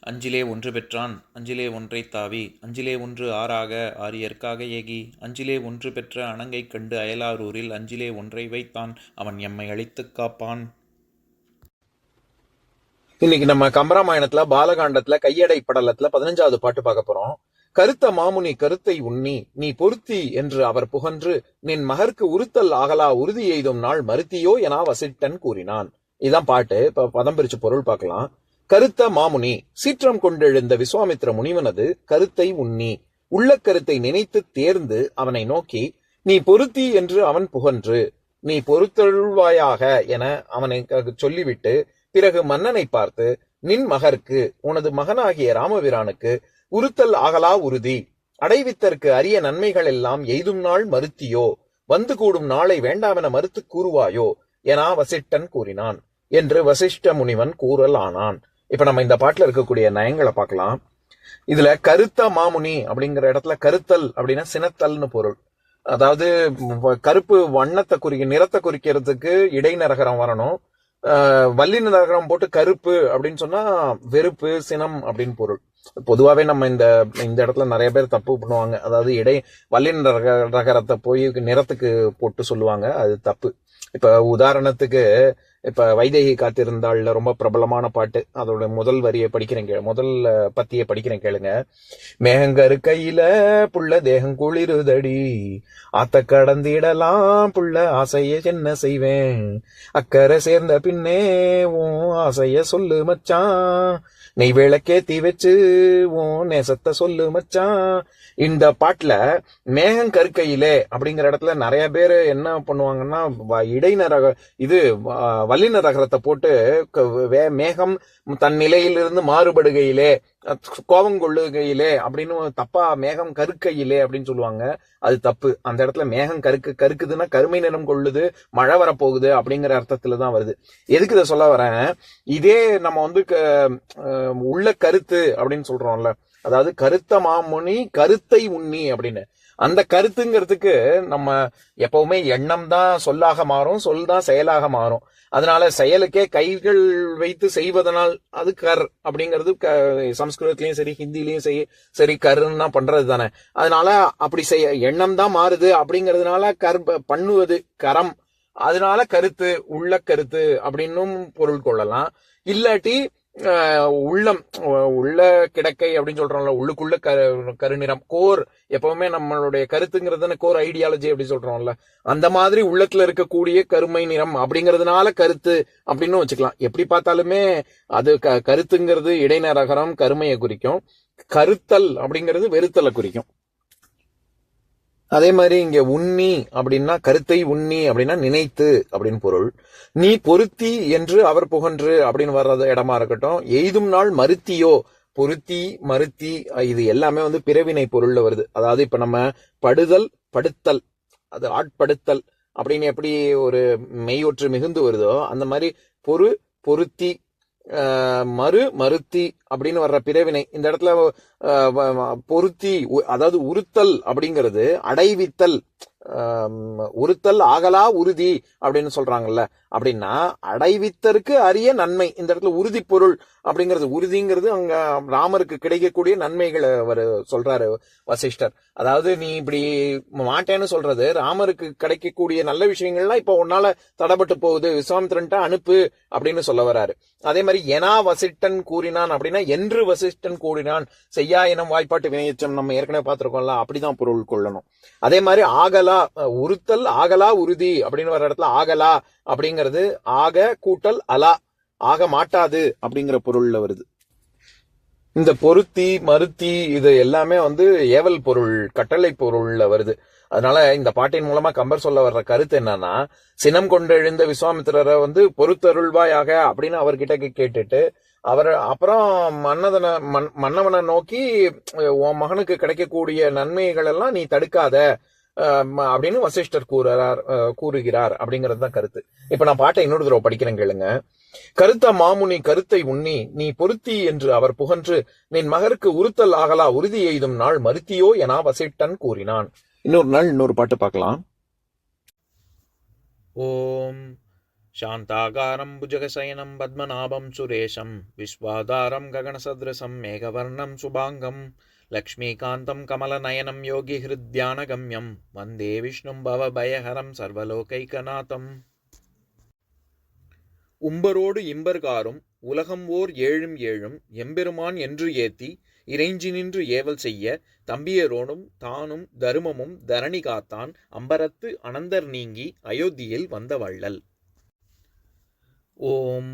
அஞ்சிலே ஒன்று பெற்றான் அஞ்சிலே ஒன்றை தாவி அஞ்சிலே ஒன்று ஆறாக ஆரியற்காக ஏகி அஞ்சிலே ஒன்று பெற்ற அணங்கை கண்டு அயலாரூரில் அஞ்சிலே ஒன்றை வைத்தான் அவன் எம்மை அழித்துக் காப்பான். இன்னைக்கு நம்ம கம்பராமாயணத்துல பாலகாண்டத்துல கையடை படலத்துல பதினஞ்சாவது பாட்டு பார்க்க போறோம். கருத்த மாமுனி கருத்தை உண்ணி நீ பொருத்தி என்று அவர் புகன்று நின் மகர்க்கு உறுத்தல் ஆகலா உறுதி எய்தும் நாள் மருத்தியோ என வசிட்டன் கூறினான். இதான் பாட்டு. இப்ப பதம் பிரிச்சு பொருள் பார்க்கலாம். கருத்த மாமுனி சீற்றம் கொண்டெழுந்த விஸ்வாமித்ர முனிவனது கருத்தை உண்ணி உள்ள கருத்தை நினைத்து தேர்ந்து அவனை நோக்கி நீ பொருத்தி என்று அவன் புகன்று நீ பொறுத்தருள்வாயாக என அவனை சொல்லிவிட்டு பிறகு மன்னனை பார்த்து நின் மகர்க்கு உனது மகனாகிய ராமபிரானுக்கு உறுத்தல் ஆகலா உறுதி. அடைவித்தற்கு அரிய நன்மைகள் எல்லாம் எய்தும் நாள் மறுத்தியோ வந்து கூடும் நாளை வேண்டாமென மறுத்து கூறுவாயோ என வசிஷ்டன் கூறினான். என்று வசிஷ்ட முனிவன் கூறல் ஆனான் இப்ப நம்ம இந்த பாட்டுல இருக்கக்கூடிய நயங்களை பார்க்கலாம். இதுல கருத்த மாமுனி அப்படிங்கிற இடத்துல கருத்தல் அப்படின்னா சினத்தல்னு பொருள். அதாவது வ- கருப்பு வண்ணத்தை குறிக்க நிறத்தை குறிக்கிறதுக்கு இடைநரகரம் வரணும். வள்ளி நரகரம் போட்டு கருப்பு அப்படின்னு சொன்னா வெறுப்பு சினம் அப்படின்னு பொருள். பொதுவாவே நம்ம இந்த இந்த இடத்துல நிறைய பேர் தப்பு பண்ணுவாங்க. அதாவது இடை வள்ளி நரக நகரத்தை போய் நிறத்துக்கு போட்டு சொல்லுவாங்க. அது தப்பு. இப்ப உதாரணத்துக்கு இப்ப வைதேகி காத்திருந்தாள்ல ரொம்ப பிரபலமான பாட்டு அதோட முதல் வரியை படிக்கிறேன் கே- முதல் பத்தியை படிக்கிறேன் கேளுங்க. மேகங்கரு கையில புள்ள தேகம் குளிருதடி ஆத்த கடந்திடலாம் புள்ள ஆசைய என்ன செய்வேன்? அக்கறை சேர்ந்த பின்னே உன் ஆசைய சொல்லு மச்சான். நெய் விளக்கேத்தி வச்சு உன் நேசத்தை சொல்லு மச்சான். இந்த பாட்டுல மேகம் கற்கையிலே அப்படிங்கிற இடத்துல நிறைய பேர் என்ன பண்ணுவாங்கன்னா வ- இடைநரக இது வ- வல்லினரகரத்தை போட்டு க- வே- மேகம் தன் நிலையிலிருந்து மாறுபடுகையிலே கோபம் கொள்ளுகையிலே அப்படின்னு தப்பா மேகம் கருக்கையிலே அப்படின்னு சொல்லுவாங்க. அது தப்பு. அந்த இடத்துல மேகம் கருக்கு கருக்குதுன்னா கருமை நிறம் கொள்ளுது மழை வரப்போகுது அப்படிங்கிற அர்த்தத்துல தான் வருது. எதுக்கு இதை சொல்ல வரேன்? இதே நம்ம வந்து க- உள்ள கருத்து அப்படின்னு சொல்றோம்ல. அதாவது கருத்த மாமுனி கருத்தை உண்ணி அப்படின்னு. அந்த கருத்துங்கிறதுக்கு நம்ம எப்பவுமே எண்ணம் தான் சொல்லாக மாறும் சொல் தான் செயலாக மாறும். அதனால செயலுக்கே கைகள் வைத்து செய்வதனால் அது கர் அப்படிங்கிறது க- சரி ஹிந்திலையும் சரி சரி கருன்னா பண்றது தானே. அதனால அப்படி செய்ய எண்ணம் தான் மாறுது அப்படிங்கிறதுனால கர் பண்ணுவது கரம். அதனால கருத்து உள்ள கருத்து அப்படின்னும் பொருள் கொள்ளலாம். இல்லாட்டி உள்ளம் உள்ள கிடக்கை அப்படின்னு சொல்றோம்ல உள்ளுக்குள்ள கரு கருநிறம் கோர் எப்பவுமே நம்மளுடைய கருத்துங்கிறதுன்னு கோர் ஐடியாலஜி அப்படின்னு சொல்றோம்ல. அந்த மாதிரி உள்ளத்துல இருக்கக்கூடிய கருமை நிறம் அப்படிங்கிறதுனால கருத்து அப்படின்னு வச்சுக்கலாம். எப்படி பார்த்தாலுமே அது க- கருத்துங்கிறது இடைநரகரம் கருமையை குறிக்கும். கருத்தல் அப்படிங்கிறது வெறுத்தலை குறிக்கும். அதே மாதிரி இங்க உண்ணி அப்படின்னா கருத்தை உண்ணி அப்படின்னா நினைத்து அப்படின்னு பொருள். நீ பொருத்தி என்று அவர் புகன்று அப்படின்னு வர்றது இடமா இருக்கட்டும். எய்தும் நாள் மருத்தியோ பொருத்தி மருத்தி இது எல்லாமே வந்து பிறவினை பொருள்ல வருது. அதாவது இப்ப நம்ம படுதல் படுத்தல் அது ஆட்படுத்தல் அப்படின்னு எப்படி ஒரு மெய்யொற்று மிகுந்து வருதோ அந்த மாதிரி பொறு பொருத்தி மறு மருத்தி அப்படின்னு வர்ற பிறவினை. இந்த இடத்துல ஆஹ் பொருத்தி அதாவது உறுத்தல் அப்படிங்கிறது அடைவித்தல். உறுத்தல் ஆகலா உறுதி அப்படின்னு சொல்றாங்கல்ல. அப்படின்னா அடைவித்தற்கு அரிய நன்மை. இந்த இடத்துல உறுதி பொருள் அப்படிங்கிறது உறுதிங்கிறது அங்க ராமருக்கு கிடைக்கக்கூடிய நன்மைகளை அவர் சொல்றாரு வசிஷ்டர். அதாவது நீ இப்படி மாட்டேன்னு சொல்றது ராமருக்கு கிடைக்கக்கூடிய நல்ல விஷயங்கள்லாம் இப்ப உன்னால தடப்பட்டு போகுது விஸ்வாமித்திரன்ட்ட அனுப்பு அப்படின்னு சொல்ல வராரு. அதே மாதிரி எனா வசிஷ்டன் கூறினான் அப்படின்னா என்று வசிஷ்டன் கூறினான். செய்யா எனும் வாய்ப்பாட்டு வினையச்சம் நம்ம ஏற்கனவே பார்த்திருக்கோம்ல அப்படிதான் பொருள் கொள்ளணும். அதே மாதிரி ஆகலா உறுத்தல் ஆகலா உறுதி அப்படின்னு வர இடத்துல ஆகலா அப்படிங்கிற அப்படிங்கிறது ஆக கூட்டல் அலா ஆக மாட்டாது அப்படிங்கிற பொருள்ல வருது. இந்த பொருத்தி மருத்தி இது எல்லாமே வந்து ஏவல் பொருள் கட்டளை பொருள்ல வருது. அதனால இந்த பாட்டின் மூலமா கம்பர் சொல்ல வர்ற கருத்து என்னன்னா சினம் கொண்டெழுந்த விஸ்வாமித்திரரை வந்து பொறுத்தருள்வாயாக அப்படின்னு அவர்கிட்ட கேட்டுட்டு அவர் அப்புறம் மன்னதனை மன்- மன்னவனை நோக்கி உன் மகனுக்கு கிடைக்கக்கூடிய நன்மைகள் எல்லாம் நீ தடுக்காத அப்படின்னு வசிஷ்டர் கூறுறார் அஹ், கூறுகிறார் அப்படிங்கிறது தான் கருத்து இப்ப நான் பாட்டை இன்னொரு தடவை படிக்கிறேன் கேளுங்க கருத்த மாமுனி கருத்தை உண்ணி நீ பொருத்தி என்று அவர் புகன்று நின் மகருக்கு உறுத்தல் ஆகலா உறுதி எய்தும் நாள் மருத்தியோ என வசிஷ்டன் கூறினான் இன்னொரு நாள் இன்னொரு பாட்டு பார்க்கலாம் ॐ शान्ताकारं भुजगशयनं पद्मनाभं सुरेशं विश्वाधारं गगनसदृशं मेघवर्णं शुभाङ्गं लक्ष्मीकान्तं कमलनयनं योगिहृद्यानगम्यं वन्दे विष्णुं भवभयहरं सर्वलोकैकनाथम् உம்பரோடு இம்பர்காரும் உலகம் ஓர் ஏழும் ஏழும் எம்பெருமான் என்று ஏத்தி இறைஞ்சி நின்று ஏவல் செய்ய தம்பியரோனும் தானும் தருமமும் தரணி காத்தான் அம்பரத்து அனந்தர் நீங்கி அயோத்தியில் வந்த வள்ளல் ஓம்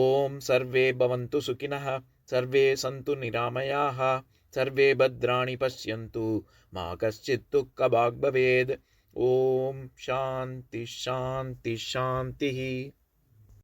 ॐ सर्वे भवन्तु सुखिनः सर्वे सन्तु निरामयाः सर्वे भद्राणि पश्यन्तु मा कश्चित् दुःखभाग् भवेत् ॐ शान्ति शान्ति शान्तिः